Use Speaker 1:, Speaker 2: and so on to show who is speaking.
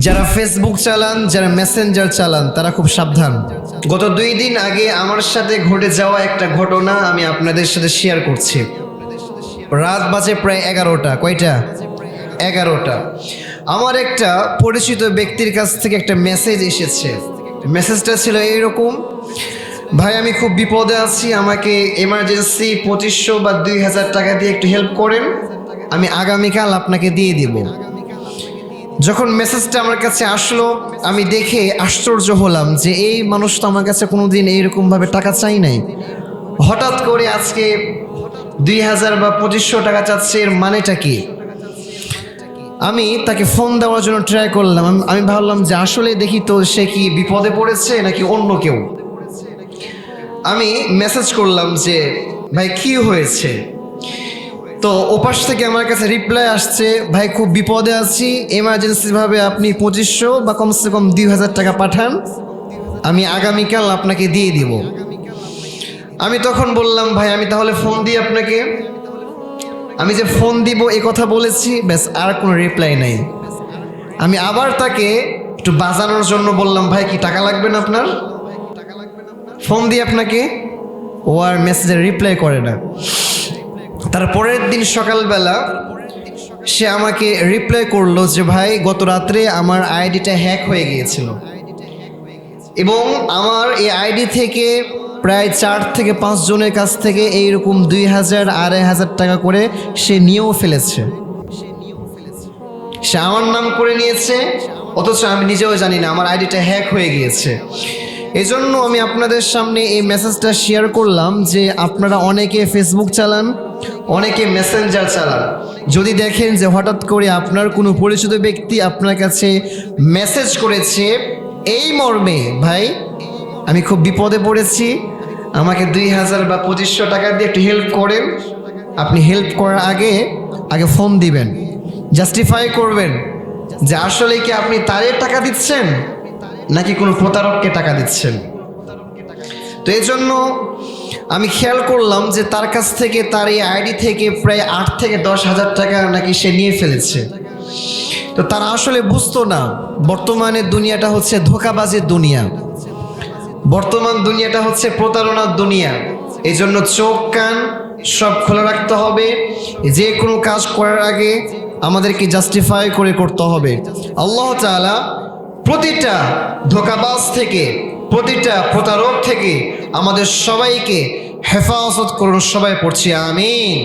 Speaker 1: যারা ফেসবুক চালান, যারা মেসেঞ্জার চালান, তারা খুব সাবধান। গত দুই দিন আগে আমার সাথে ঘটে যাওয়া একটা ঘটনা আমি আপনাদের সাথে শেয়ার করছি। রাত বাজে প্রায় এগারোটা, কয়টা? এগারোটা। আমার একটা পরিচিত ব্যক্তির কাছ থেকে একটা মেসেজ এসেছে। মেসেজটা ছিল এইরকম, ভাই, আমি খুব বিপদে আছি, আমাকে এমার্জেন্সি পঁচিশশো বা দুই হাজার টাকা দিয়ে একটু হেল্প করেন। আমি আগামীকাল আপনাকে দিয়ে দিব। যখন মেসেজটা আমার কাছে আসলো, আমি দেখে আশ্চর্য হলাম যে এই মানুষটা আমার কাছে কোনো কোনোদিন এইরকমভাবে টাকা চাই নাই। হঠাৎ করে আজকে দুই হাজার বা পঁচিশশো টাকা চাচ্ছে, এর মানেটা কি? আমি তাকে ফোন দেওয়ার জন্য ট্রাই করলাম। আমি ভাবলাম যে আসলে দেখি তো সে কি বিপদে পড়েছে নাকি অন্য কেউ? আমি মেসেজ করলাম যে, ভাই, কি হয়েছে? তো ওপাশ থেকে আমার কাছে রিপ্লাই আসছে, ভাই, খুব বিপদে আছি। এমার্জেন্সিভাবে আপনি পঁচিশশো বা কমসে কম দুই হাজার টাকা পাঠান। আমি আগামীকাল আপনাকে দিয়ে দিব। আমি তখন বললাম, ভাই, আমি তাহলে ফোন দিই আপনাকে। আমি যে ফোন দিব, এ কথা বলেছি, ব্যাস, আর কোনো রিপ্লাই নাই। আমি আবার তাকে একটু বাজানোর জন্য বললাম, ভাই, কি টাকা লাগবে না আপনার? ফোন দিই আপনাকে। ও আর মেসেজের রিপ্লাই করে না। তার পরের দিন সকালবেলা সে আমাকে রিপ্লাই করল যে, ভাই, গত রাত্রে আমার আইডিটা হ্যাক হয়ে গিয়েছিল। এবং আমার এই আইডি থেকে প্রায় চার থেকে পাঁচ জনের কাছ থেকে এইরকম দুই হাজার, আড়াই হাজার টাকা করে সে নিয়েও ফেলেছে। সে আমার নাম করে নিয়েছে, অথচ আমি নিজেও জানি না, আমার আইডিটা হ্যাক হয়ে গিয়েছে। এজন্য আমি আপনাদের সামনে এই মেসেজটা শেয়ার করলাম যে, আপনারা অনেকে ফেসবুক চালান অনেকে মেসেঞ্জার চালান। যদি দেখেন যে হঠাৎ করে আপনার কোনো পরিচিত ব্যক্তি আপনার কাছে মেসেজ করেছে, এই মর্মে, ভাই, আমি খুব বিপদে পড়েছি, আমাকে দুই হাজার বা পঁচিশশো টাকা দিয়ে একটু হেল্প করেন। আপনি হেল্প করার আগে আগে ফোন দিবেন। জাস্টিফাই করবেন যে আসলে কি আপনি তারের টাকা দিচ্ছেন, নাকি কোনো প্রতারককে টাকা দিচ্ছেন? তো এই জন্য আমি খেয়াল করলাম যে তার কাছ থেকে, তার এই আইডি থেকে প্রায় আট থেকে দশ হাজার টাকা নাকি সে নিয়ে ফেলেছে। তো তারা আসলে বুঝতো না, বর্তমানে দুনিয়াটা হচ্ছে ধোকাবাজের দুনিয়া। বর্তমান দুনিয়াটা হচ্ছে প্রতারণার দুনিয়া। এই জন্য চোখ, কান সব খোলা রাখতে হবে। যে কোনো কাজ করার আগে আমাদেরকে জাস্টিফাই করে করতে হবে। আল্লাহ তাআলা প্রতিটা ধোকাবাজ থেকে প্রতিটা প্রতারক থেকে আমাদের সবাইকে হেফাজত করুন সবাই পড়ছি আমিন।